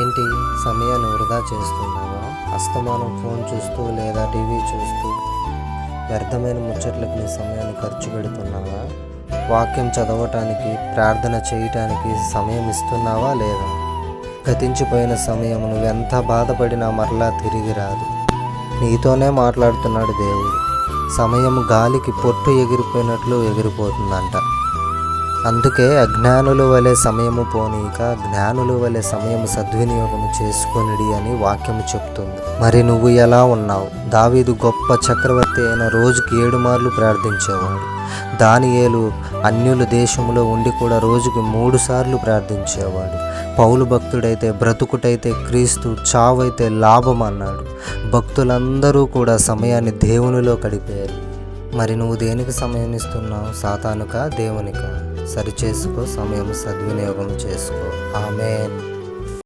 ఏంటి? సమయాన్ని వృధా చేస్తున్నావా? అస్తమానం ఫోన్ చూస్తూ లేదా టీవీ చూస్తూ వ్యర్థమైన ముచ్చట్లకు నీ సమయాన్ని ఖర్చు పెడుతున్నావా? వాక్యం చదవటానికి ప్రార్థన చేయటానికి సమయం ఇస్తున్నావా లేదా? గతించిపోయిన సమయం నువ్వెంత బాధపడినా మరలా తిరిగి రాదు. నీతోనే మాట్లాడుతున్నాడు దేవుడు. సమయం గాలికి పొట్టు ఎగిరిపోయినట్లు ఎగిరిపోతుందంట. అందుకే అజ్ఞానుల వలె సమయము పోనీక జ్ఞానుల వలె సమయము సద్వినియోగం చేసుకొనిడి అని వాక్యము చెప్తుంది. మరి నువ్వు ఎలా ఉన్నావు? దావీదు గొప్ప చక్రవర్తి అయిన రోజుకి ఏడు మార్లు ప్రార్థించేవాడు. దానియేలు అన్యుల దేశంలో ఉండి కూడా రోజుకి మూడు సార్లు ప్రార్థించేవాడు. పౌలు భక్తుడైతే బ్రతుకుటైతే క్రీస్తు చావైతే లాభం అన్నాడు భక్తులందరూ కూడా సమయాన్ని దేవునిలో గడిపారు. మరి నువ్వు దేనికి సమయం ఇస్తున్నావు? సాతానుక? దేవునికా? సరిచేసుకో సమయం సద్వినియోగం చేసుకో. ఆమెన్.